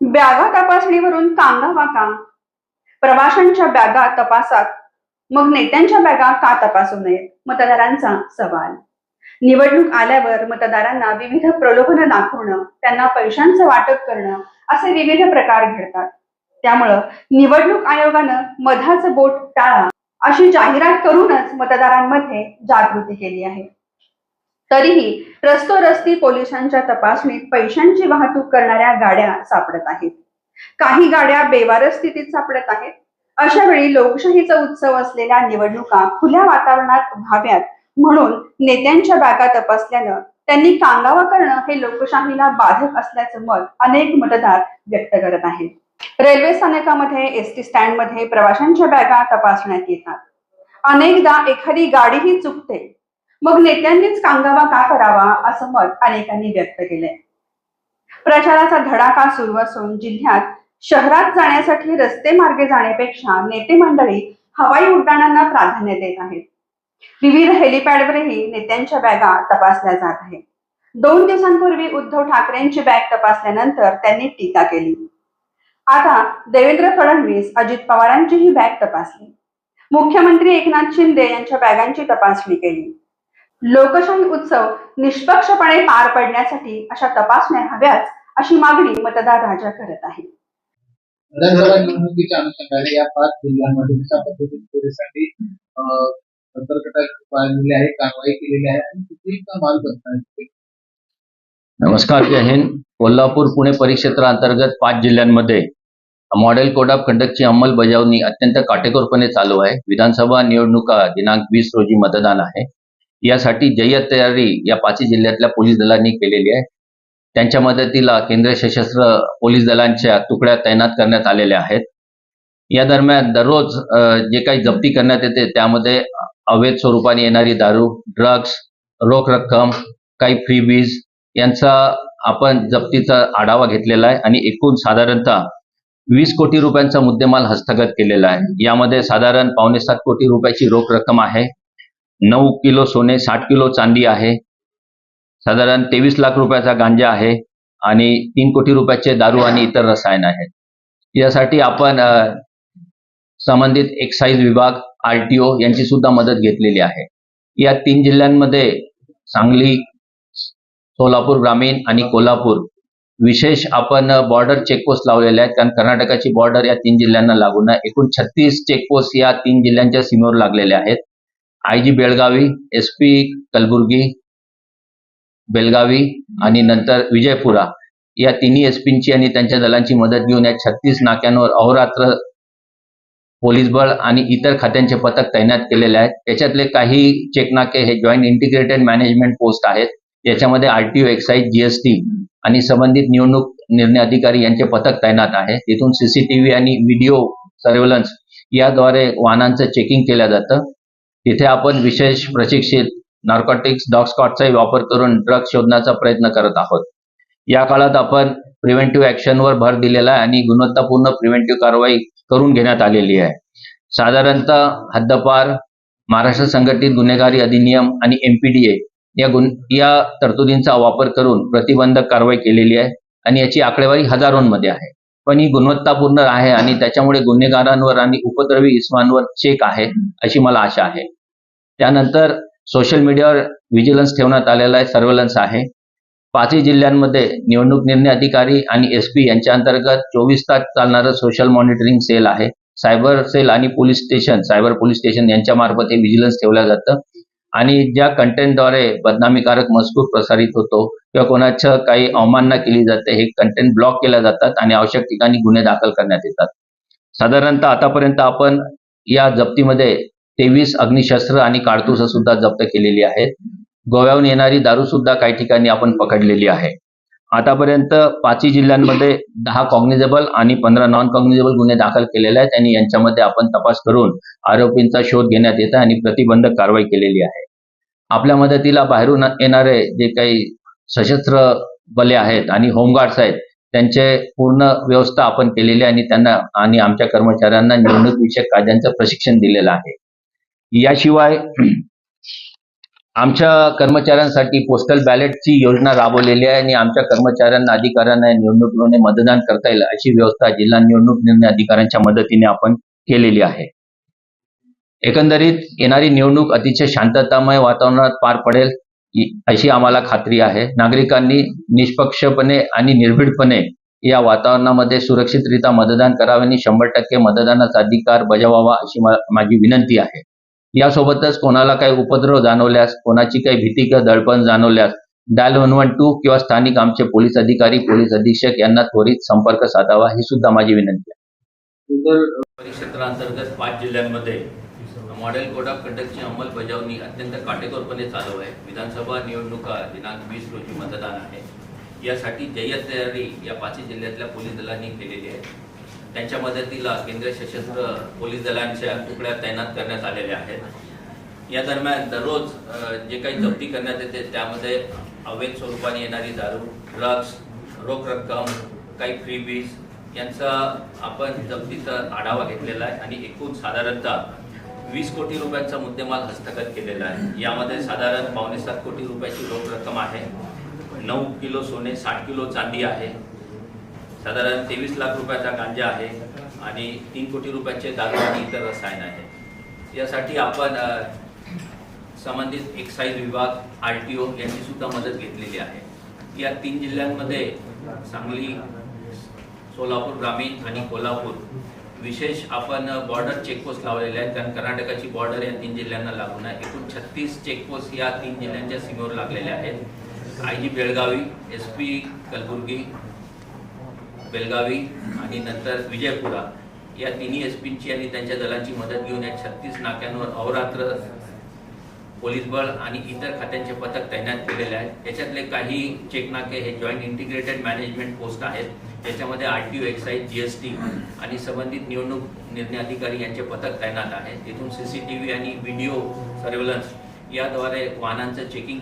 बॅगा तपासणीवरून कांदा वाका. प्रवाशांच्या बॅगा तपासात. मग नेत्यांच्या बॅगा का तपासू नयेत? मतदारांचा सवाल. निवडणूक आल्यावर मतदारांना विविध प्रलोभनं दाखवणं त्यांना पैशांचं वाटप करणं असे विविध प्रकार घडतात. त्यामुळं निवडणूक आयोगानं मधाचं बोट टाळा अशी जाहिरात करूनच मतदारांमध्ये जागृती केली आहे. तरीही रस्तोरस्ती पोलिसांच्या तपासणीत पैशांची वाहतूक करणाऱ्या गाड्या सापडत आहेत. काही गाड्या बेवारस स्थितीत सापडत आहेत. अशा वेळी लोकशाहीचा उत्सव असलेल्या निवडणुका खुल्या वातावरणात व्हाव्यात म्हणून नेत्यांच्या बॅगा तपासल्यानं त्यांनी कांगावा करणं हे लोकशाहीला बाधक असल्याचं मत अनेक मतदार व्यक्त करत आहेत. रेल्वे स्थानकामध्ये एस टी स्टँडमध्ये प्रवाशांच्या बॅगा तपासण्यात येतात. अनेकदा एखादी गाडीही चुकते. मग नेत्यांनीच कांगावा का करावा असं मत अनेकांनी व्यक्त केलंय. प्रचाराचा धडाका सुरू असून जिल्ह्यात शहरात जाण्यासाठी रस्ते मार्गे जाण्यापेक्षा नेते मंडळी हवाई उड्डाणांना प्राधान्य देत आहेत. विविध हेलिपॅडवरही नेत्यांच्या बॅगा तपासल्या जात आहेत. दोन दिवसांपूर्वी उद्धव ठाकरेंची बॅग तपासल्यानंतर त्यांनी टीका केली. आता देवेंद्र फडणवीस अजित पवारांचीही बॅग तपासली. मुख्यमंत्री एकनाथ शिंदे यांच्या बॅगांची तपासणी केली. लोकशाही उत्सव निष्पक्षपणे पार पडण्यासाठी अशा तपासण्या हव्याच अशी मागणी मतदार राजा करत आहेत. विधानसभा निवडणुकीच्या अनुषंगाने या पाच जिल्ह्यांमध्ये कशा पद्धतीने पोलिसांनी अं, सतर्कता बाळगलेली आहे कारवाई केलेली आहे आणि किती माल करताय नमस्कार जय हिंद. कोल्हापूर पुणे परिक्षेत्राअंतर्गत पाच जिल्ह्यांमध्ये मॉडेल कोड ऑफ कंडक्टची अंमलबजावणी अत्यंत काटेकोरपणे चालू आहे. विधानसभा निवडणुका दिनांक वीस रोजी मतदान आहे. यासाठी जय्यत तयारी या पाचही जिल्ह्यातल्या पोलीस दलांनी केलेली आहे. त्यांच्या मदतीला केंद्रीय सशस्त्र पोलीस दलांच्या तुकड्या तैनात करण्यात आलेल्या आहेत. या दरम्यान दररोज जे काही जप्ती करण्यात येते त्यामध्ये अवैध स्वरूपाने येणारी दारू ड्रग्स रोख रक्कम काही फ्रीबीज यांचा आपण जप्तीचा आढावा घेतलेला आहे आणि एकूण साधारणतः वीस कोटी रुपयांचा मुद्देमाल हस्तगत केलेला आहे. यामध्ये साधारण पावणे सात कोटी रुपयाची रोख रक्कम आहे. नऊ किलो सोने साठ किलो चांदी आहे. साधारण तेवीस लाख रुपयाचा गांजा आहे आणि तीन कोटी रुपयाचे दारू आणि इतर रसायन आहेत यासाठी आपण संबंधित एक्साईज विभाग आर टी ओ यांची सुद्धा मदत घेतलेली आहे. या तीन जिल्ह्यांमध्ये सांगली सोलापूर ग्रामीण आणि कोल्हापूर विशेष आपण बॉर्डर चेकपोस्ट लावलेले आहेत. कारण कर्नाटकाची बॉर्डर या तीन जिल्ह्यांना लागून आहे. एकूण छत्तीस चेकपोस्ट या तीन जिल्ह्यांच्या सीमेवर लागलेले आहेत. I G Belagavi S P Kalaburagi Belagavi आणि नंतर विजयपुरा. या तिन्ही एस पींची आणि त्यांच्या दलांची मदत घेऊन या छत्तीस नाक्यांवर अहोरात्र पोलीस बळ आणि इतर खात्यांचे पथक तैनात केलेले आहेत. त्याच्यातले काही चेकनाके हे जॉईंट इंटिग्रेटेड मॅनेजमेंट पोस्ट आहेत. याच्यामध्ये आरटीओ एक्साईज जीएसटी आणि संबंधित निवडणूक निर्णय अधिकारी यांचे पथक तैनात आहे. तिथून सीसीटीव्ही आणि व्हिडिओ सर्व्हेलन्स याद्वारे वाहनांचं चेकिंग केलं जातं. तिथे आपण विशेष प्रशिक्षित नार्कॉटिक्स डॉग स्कॉटचाही वापर करून ड्रग शोधण्याचा प्रयत्न करत आहोत. या काळात आपण प्रिव्हेंटिव्ह ऍक्शनवर भर दिलेला आहे आणि गुणवत्तापूर्ण प्रिव्हेंटिव्ह कारवाई करून घेण्यात आलेली आहे. साधारणतः हद्दपार महाराष्ट्र संघटित गुन्हेगारी अधिनियम आणि एमपीडीए या गुन या तरतुदींचा वापर करून प्रतिबंधक कारवाई केलेली आहे आणि याची आकडेवारी हजारोंमध्ये आहे. पण ही गुणवत्तापूर्ण आहे आणि त्याच्यामुळे गुन्हेगारांवर आणि उपद्रवी इस्मांवर चेक आहे अशी मला आशा आहे. त्यानंतर सोशल मीडियावर व्हिजिलन्स ठेवण्यात आलेला आहे सर्वेलन्स आहे. पाचही जिल्ह्यांमध्ये निवडणूक निर्णय अधिकारी आणि एस पी यांच्या अंतर्गत चोवीस तास चालणारं सोशल मॉनिटरिंग सेल आहे. सायबर सेल आणि police station cyber police station यांच्या मार्फत हे व्हिजिलन्स ठेवलं जातं. आणि ज्या कंटेंटद्वारे बदनामीकारक मजकूर प्रसारित होतो किंवा कोणाचं काही अवमानना केली जाते हे कंटेंट ब्लॉक केल्या जातात आणि आवश्यक ठिकाणी गुन्हे दाखल करण्यात येतात. साधारणतः आतापर्यंत आपण या जप्तीमध्ये तेवीस अग्निशस्त्र आणि काडतुसं सुद्धा जप्त केलेली आहेत. गोव्याहून येणारी दारू सुद्धा काही ठिकाणी आपण पकडलेली आहे. आतापर्यंत पाचही जिल्ह्यांमध्ये दहा कॉग्निजेबल आणि पंधरा नॉन कॉग्निजेबल गुन्हे दाखल केलेले आहेत आणि यांच्यामध्ये आपण तपास करून आरोपींचा शोध घेण्यात येत आहे आणि प्रतिबंधक कारवाई केलेली आहे. आपल्या मदतीला बाहेरून येणारे जे काही सशस्त्र बले आहेत आणि होमगार्ड्स आहेत त्यांचे पूर्ण व्यवस्था आपण केलेली आहे आणि त्यांना आणि आमच्या कर्मचाऱ्यांना निवडणूक विषयक कायद्यांचं प्रशिक्षण दिलेलं आहे. याशिवाय आमच्या कर्मचाऱ्यांसाठी पोस्टल बॅलेटची योजना राबवलेली आहे आणि आमच्या कर्मचाऱ्यांना अधिकाऱ्यांना निवडणुकीमध्ये मतदान करता येईल अशी व्यवस्था जिल्हा निवडणूक निर्णय अधिकाऱ्यांच्या मदतीने आपण केलेली आहे. एकंदरीत येणारी निवडणूक अतिशय शांततामय वातावरणात पार पडेल अशी आम्हाला खात्री आहे. नागरिकांनी निष्पक्षपणे आणि निर्भीडपणे या वातावरणामध्ये सुरक्षितरित्या मतदान करावे आणि शंभर टक्के मतदानाचा अधिकार बजावावा अशी माझी विनंती आहे. यासोबतच कोणाला काही उपद्रव जाणवल्यास कोणाची काही भीती किंवा दडपण जाणवल्यास डायल वन वन टू किंवा स्थानिक आमचे पोलीस अधिकारी पोलीस अधीक्षक यांना त्वरित संपर्क साधावा ही सुद्धा माझी विनंती आहे. परिक्षेत्रांतर्गत पाच जिल्ह्यांमध्ये मॉडेल कोड ऑफ कंडक्टची अंमलबजावणी अत्यंत काटेकोरपणे चालू आहे. विधानसभा निवडणुका दिनांक वीस रोजी मतदान आहे. यासाठी जय्यत तयारी या पाचही जिल्ह्यातल्या पोलीस दलांनी केलेली आहे. त्यांच्या मदतीला केंद्रीय सशस्त्र पोलीस दलांच्या तुकड्या तैनात करण्यात आलेल्या आहेत. या दरम्यान दररोज जे काही जप्ती करण्यात येते त्यामध्ये अवैध स्वरूपाने येणारी दारू ड्रग्स रोख रक्कम काही फ्रीबीज यांचा आपण जप्तीचा आढावा घेतलेला आहे आणि एकूण साधारणतः वीस कोटी रुपयांचा मुद्देमाल हस्तगत केलेला आहे. यामध्ये साधारण पावणे सात कोटी रुपयाची रोख रक्कम आहे. नऊ किलो सोने साठ किलो चांदी आहे. साधारण तेवीस लाख रुपयाचा गांजा आहे आणि तीन कोटी रुपयाचे दारू आणि इतर रसायन आहे. यासाठी आपण संबंधित एक्साईज विभाग आर टी ओ यांची सुद्धा मदत घेतलेली आहे. या तीन जिल्ह्यांमध्ये सांगली सोलापूर ग्रामीण आणि कोल्हापूर विशेष आपण बॉर्डर चेकपोस्ट लावलेले आहेत. कारण कर्नाटकाची बॉर्डर या तीन जिल्ह्यांना लागून आहे. एकूण छत्तीस चेकपोस्ट या तीन जिल्ह्यांच्या सीमेवर लागलेल्या आहेत. I G Belagavi S P Kalaburagi Belagavi आणि नंतर विजयपुरा. या तिन्ही एस पींची आणि त्यांच्या दलांची मदत घेऊन या छत्तीस नाक्यांवर अहोरात्र पोलीस बळ आणि इतर खात्यांचे पथक तैनात केलेले आहेत. याच्यातले काही चेक नाके हे जॉईंट इंटिग्रेटेड मॅनेजमेंट पोस्ट आहेत. याच्यामध्ये R T O excise G S T आणि संबंधित निवडणूक निर्णय अधिकारी यांचे पथक तैनात आहे. तिथून सीसीटीव्ही आणि व्हिडिओ सर्व्हेलन्स याद्वारे वाहनांचं चेकिंग